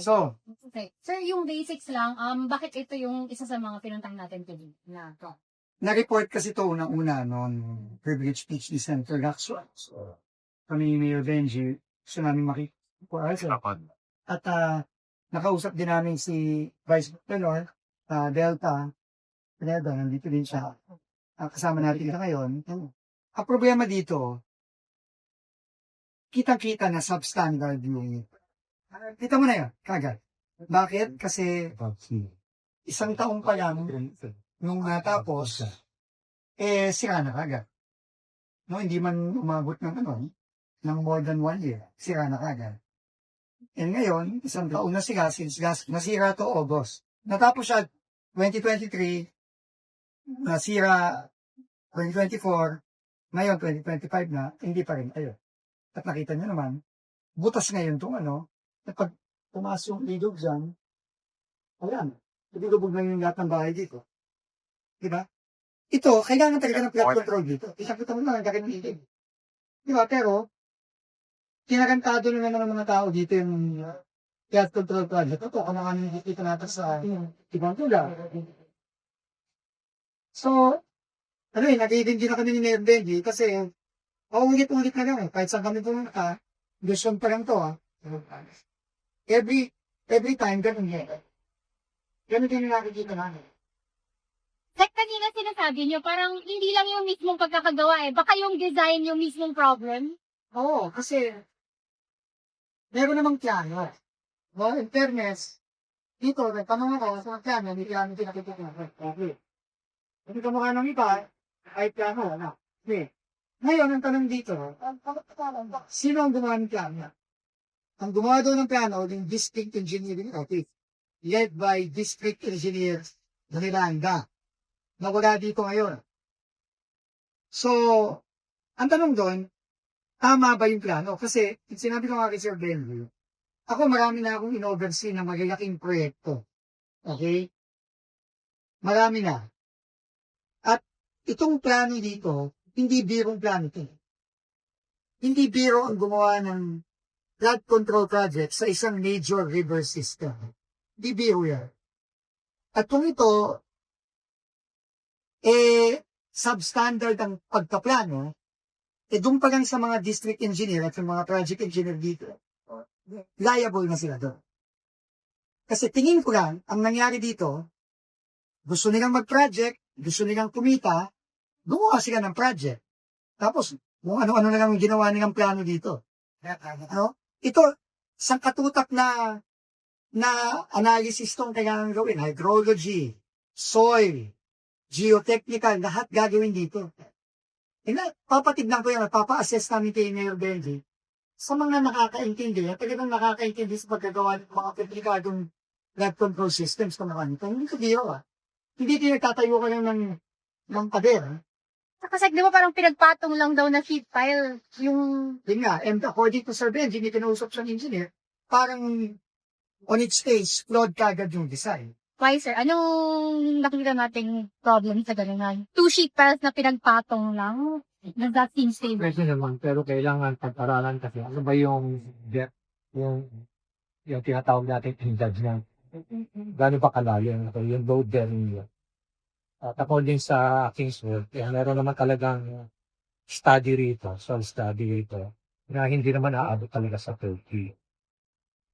So, Okay. Sir, yung basics lang, um, bakit ito yung isa sa mga pinuntang natin today? Na to. na-report kasi to unang-una noon, Privilege PhD Center Laxwa. So, kami ni Mayor Benji, gusto namin makikuha. At ah, nakausap din namin si Vice Governor ah, Delta Pineda, nandito din siya. Ah, kasama natin siya ngayon. Ang problema dito, kitang-kita na substandard yung kita mo na yun, kagad. Bakit? Kasi isang taong pa lang nung natapos, eh, sira na kagad. No, hindi man umabot ng ano, ng more than one year, sira na kagad. And ngayon, isang taon na sira, since gas, nasira to August. Natapos siya 2023, nasira 2024, ngayon 2025 na, hindi pa rin tayo. At nakita nyo naman, butas ngayon itong ano, na pag tumaas yung ilog dyan, ayan, ilubog na yung lahat ng bahay dito. Diba? Ito, kailangan talaga ng flood control dito. Isang kita mo lang, ang laki ng ilog. Diba? Pero, kinakantado naman ng mga tao dito yung uh, flood control project. Ito, kung ano dito natin sa ibang tula. So, ano eh, nag-i-din na kami ni Mayor Benji kasi paulit-ulit na lang eh. Kahit saan kami pumunta, Luzon pa lang to ah. Every, every time, ganun yan. Ganun din yung nakikita namin. Like kanina sinasabi nyo, parang hindi lang yung mismong pagkakagawa eh. Baka yung design yung mismong problem. Oo, kasi meron namang plano. No, in fairness, dito, nagtanong ako sa mga plano, hindi plano pinakita ko. Okay. Hindi ka mukha ng iba, ay plano, wala. Okay. Ngayon, ang tanong dito, sino ang gumawa ng plano? Ang gumawa doon ng plano, yung District Engineering Office, led by District Engineer Manilanda, na wala dito ngayon. So, ang tanong doon, tama ba yung plano? Kasi, sinabi ko nga kay Sir Benville, ako marami na akong in-oversee ng magagaling proyekto. Okay? Marami na. At itong plano dito, hindi birong plano ito. Hindi biro ang gumawa ng flood control project sa isang major river system. Biro yan. At kung ito, eh, substandard ang pagkaplano, eh doon pa lang sa mga district engineer at sa mga project engineer dito, liable na sila doon. Kasi tingin ko lang, ang nangyari dito, gusto nilang mag-project, gusto nilang kumita, gumawa sila ng project. Tapos, kung ano-ano na lang yung ginawa nilang plano dito. Ano? Ito, isang katutak na na analysis tong kailangan gawin. Hydrology, soil, geotechnical, lahat gagawin dito. Ina, papatignan ko yan, papa-assess namin kay Mayor Benji sa mga nakakaintindi, at talagang nakakaintindi sa pagkagawa ng mga komplikadong flood control systems kung ano. Hindi ko biro ah. Hindi din nagtatayo ka lang ng, ng pader. Kasi di ba parang pinagpatong lang daw na sheet pile yung Yun nga, and according to Sir Benji, hindi kinausap siyang engineer, parang on its face, flawed kagad yung design. Why, sir? Anong nakita nating problem sa ganun? Two sheet piles na pinagpatong lang? Does that seem stable? Pwede naman, pero kailangan pag-aralan kasi ano ba yung depth, yung, yung tinatawag natin indage na gano'n ba kalayo yung, yung load bearing yun. At according sa King's World, eh, meron naman talagang study rito, soil study rito, na hindi naman aabot talaga sa 30.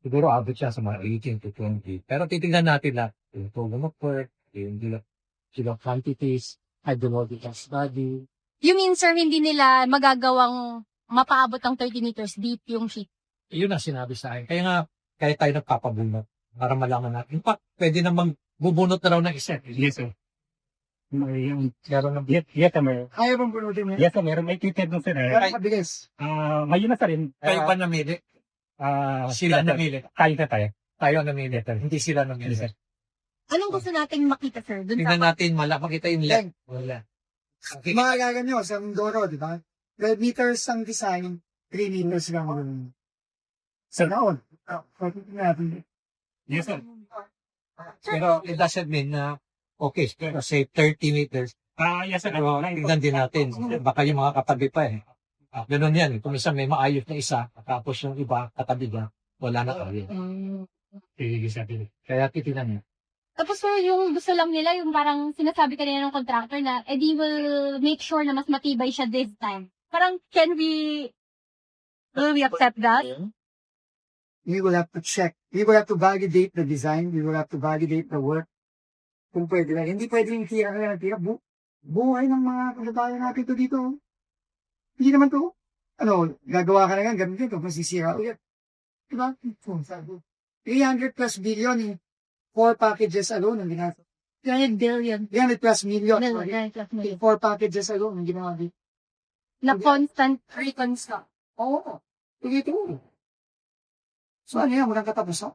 Siguro abot siya sa mga 18 to 20. Pero titingnan natin na yung program of work, yung bilang quantities, hydrological study, You mean, sir, hindi nila magagawang mapaabot ng 30 meters deep yung sheet? yun ang sinabi sa akin. Kaya nga, kaya tayo nagpapabunot para malaman natin. In fact, pwede namang bubunot na raw ng isa. Yes, sir. May yung meron ng yes, sir, meron. Ayaw bang bunutin mo? Yes, sir, meron. May tweeted nung sir. Kaya Ay, mabilis. ah, ngayon na sa rin. Kayo ba namili? Ah, Sila namili. Tayo na tayo. Tayo ang namili. Hindi sila namili. Yes, sir. Anong gusto nating makita, sir? Dun Tingnan sa... natin, mala, makita yung length. Wala. Okay. Makakagano nyo sa Mindoro, di ba? 12 meters ang design, 3 meters lang ang sa naon. Ah, pwede natin. Yes, sir. Pero it doesn't mean na okay, say 30 meters. Ah, yes, sir. Pero tingnan din natin. Baka yung mga katabi pa eh. Ah, ganun yan. Kung minsan may maayos na isa, tapos yung iba katabi niya, wala na kaya. Mm. Tigigil sa atin. Kaya titinan niya. Tapos sir, yung gusto lang nila, yung parang sinasabi kanina ng contractor na, eh di will make sure na mas matibay siya this time. Parang, can we, will we accept that? We will have to check. We will have to validate the design. We will have to validate the work. Kung pwede lang. Hindi pwede yung tira ka lang. Tira. Bu buhay ng mga kababayan natin to dito. Hindi naman to. Ano, gagawa ka na nga, ganun dito, masisira ulit. Diba? 300 plus billion in four packages alone ang ginagawa. 300 billion. 300 plus million. No, sorry. 300 plus million. In four packages alone ang ginawa dito. Na constant Reconstruct. Oo. Ito. So ano yan, walang katapusan.